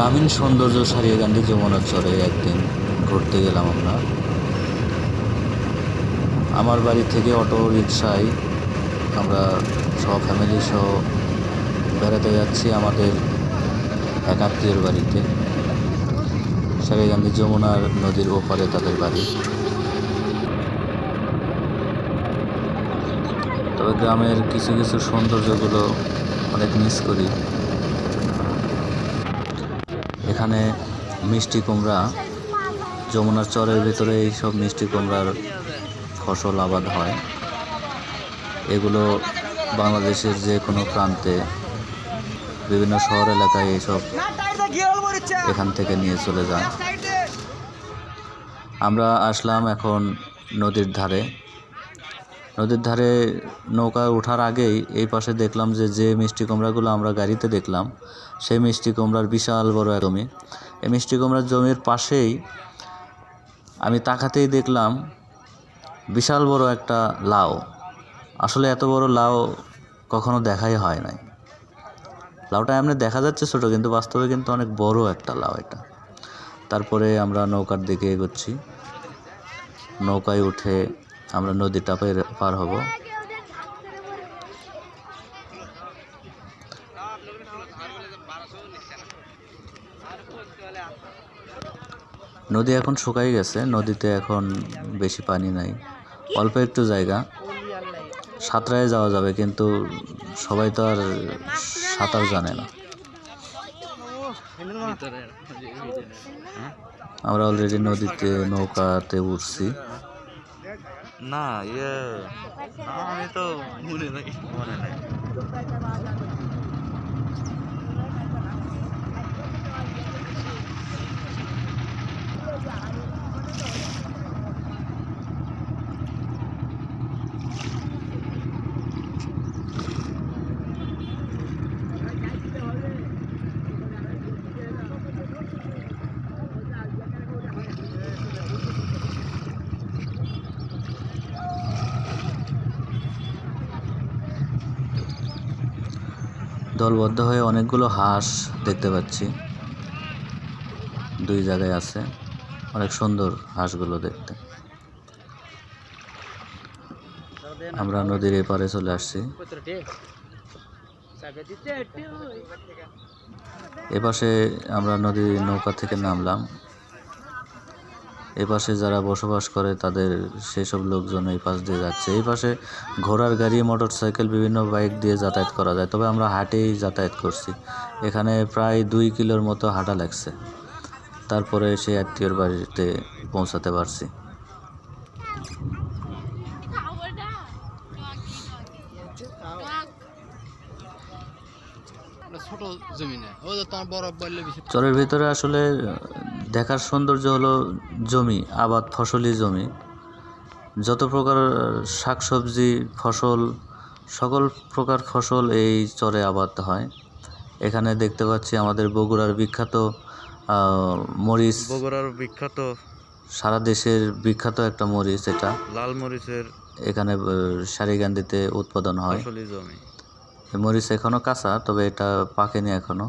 গ্রামীণ সৌন্দর্য সারিয়ে গান্ধী যমুনার চরে একদিন ঘুরতে গেলাম আমরা। আমার বাড়ি থেকে অটো রিক্সায় আমরা সব ফ্যামিলি সহ বেড়াতে যাচ্ছি আমাদের এক আত্মীয়র বাড়িতে। সারিগান্ধী যমুনার নদীর ওপারে তাদের বাড়ি। তবে গ্রামের কিছু কিছু সৌন্দর্যগুলো অনেক মিস করি। এখানে মিষ্টি কুমড়া, যমুনার চরের ভিতরে এই সব মিষ্টি কুমড়ার ফসল আবাদ হয়। এগুলো বাংলাদেশের যে কোনো প্রান্তে, বিভিন্ন শহর এলাকায় এইসব এখান থেকে নিয়ে চলে যায় আমরা আসলাম এখন নদীর ধারে। নদীর ধারে নৌকা ওঠার আগেই এই পাশে দেখলাম যে যে মিষ্টি কুমড়াগুলো আমরা গাড়িতে দেখলাম, সেই মিষ্টি কুমড়ার বিশাল বড় এক জমি। এই মিষ্টি কুমড়ার জমির পাশেই আমি তাকাতেই দেখলাম বিশাল বড় একটা লাউ। আসলে এত বড় লাউ কখনো দেখাই হয় নাই। লাউটা এমনি দেখা যাচ্ছে ছোট, কিন্তু বাস্তবে কিন্তু অনেক বড় একটা লাউ এটা। তারপরে আমরা নৌকার দিকে এগোচ্ছি। নৌকায় উঠে আমরা নদীটা পের- পার হব। নদী এখন শুকাই গেছে, নদীতে এখন বেশি পানি নাই। অল্প একটু জায়গা। সাঁতরায় যাওয়া যাবে, কিন্তু সবাই তো আর সাঁতার জানে না। আমরা অলরেডি নদীতে, নৌকাতে উঠছি। না ইয়ে আমি তো মনে নাই মনে নাই দলবদ্ধ হয়ে অনেকগুলো হাঁস দেখতে পাচ্ছি। দুই জায়গায় আছে। অনেক সুন্দর হাঁসগুলো দেখতে। আমরা নদীর এপারে চলে আসছি। এপাশে আমরা নদীর নৌকা থেকে নামলাম। এপাশে যারা বসবাস করে তাদের সেসব লোকজন এই পাশ দিয়ে যাচ্ছে। এই পাশে ঘোড়ার গাড়ি মোটর সাইকেল বিভিন্ন বাইক দিয়ে যাতায়াত করা যায়। তবে আমরা হাটেই যাতায়াত করছি। এখানে প্রায় দুই কিলোর মতো হাঁটা লাগছে। তারপরে সেই আত্মীয়র বাড়িতে পৌঁছাতে পারছি। চরের ভিতরে আসলে দেখার সৌন্দর্য হলো জমি আবাদ ফসলি জমি। যত প্রকার শাকসবজি ফসল সকল প্রকার ফসল এই চরে আবাদ হয়। এখানে দেখতে পাচ্ছি আমাদের বগুড়ার বিখ্যাত মরিচ। বগুড়ার বিখ্যাত। সারা দেশের বিখ্যাত একটা মরিচ এটা। লাল মরিচের এখানে সারিগান্দিতে উৎপাদন হয়। জমি। মরিচ এখনও কাঁচা তবে এটা পাকেনি এখনও।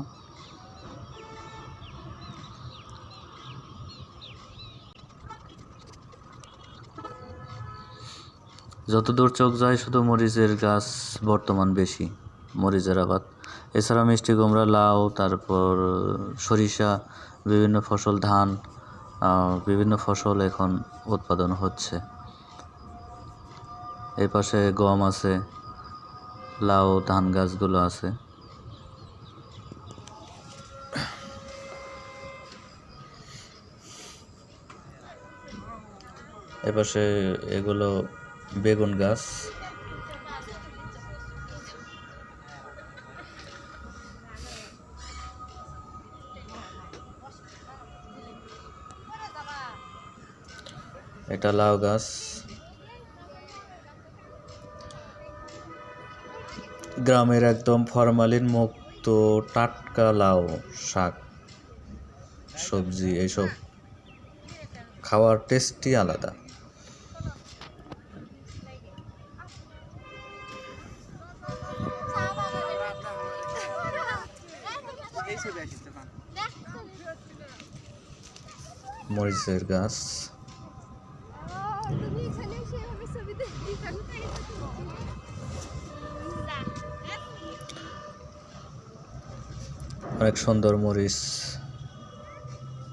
যত দূর চোখ যায়, শুধু মরিচের গাছ বর্তমান বেশি, মরিচের আবাদ। এছাড়া মিষ্টি কুমড়া, লাউ, তারপর সরিষা, বিভিন্ন ফসল, ধান বিভিন্ন ফসল এখন উৎপাদন হচ্ছে। এই পাশে গম আছে, লাউ, ধান গাছগুলো আছে। এপাশে এগুলো বেগুন গাছ। এটা লাউ গাছ। গ্রামের একদম ফরমালিন মুক্ত টাটকা লাউ শাক, সবজি, এইসব খাওয়ার টেস্টই আলাদা। মরিচের গাছ। অনেক সুন্দর মরিচ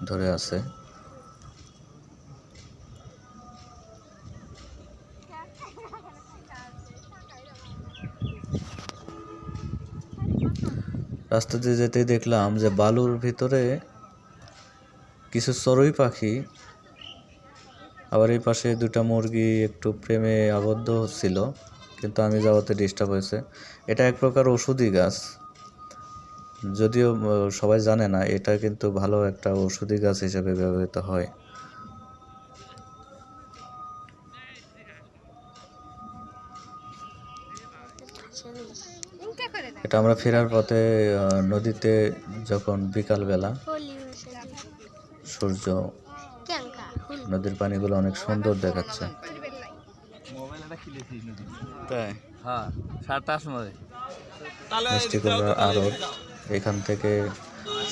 ধরে আছে। রাস্তা দিয়ে যেতেই দেখলাম যে বালুর ভিতরে কিছু চড়ুই পাখি, আবার এই পাশে দুটা মুরগি একটু প্রেমে আবদ্ধ হচ্ছিল কিন্তু আমি যাওয়াতে ডিস্টার্ব হয়েছে। এটা এক প্রকার ওষুধি গাছ। যদিও সবাই জানে না, এটা কিন্তু ভালো একটা ওষুধি গাছ হিসেবে ব্যবহৃত হয়। এটা আমরা ফেরার পথে নদীতে যখন বিকালবেলা সূর্য নদীর পানিগুলো অনেক সুন্দর দেখাচ্ছে। তাই? হ্যাঁ মিষ্টি কুমড়ার আড়ত এখান থেকে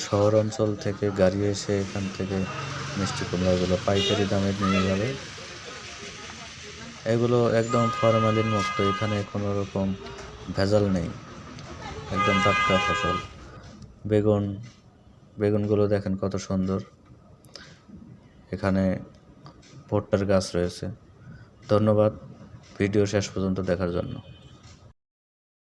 শহর অঞ্চল থেকে গাড়ি এসে এখান থেকে মিষ্টি কুমড়াগুলো পাইকারি দামে নিয়ে যাবে। এগুলো একদম ফরমালিন মুক্ত এখানে কোনো রকম ভেজাল নেই। একদম টাটকা ফসল। বেগুন বেগুনগুলো দেখেন কত সুন্দর। এখানে ভুট্টার গাছ রয়েছে। ধন্যবাদ। ভিডিও শেষ পর্যন্ত দেখার জন্য।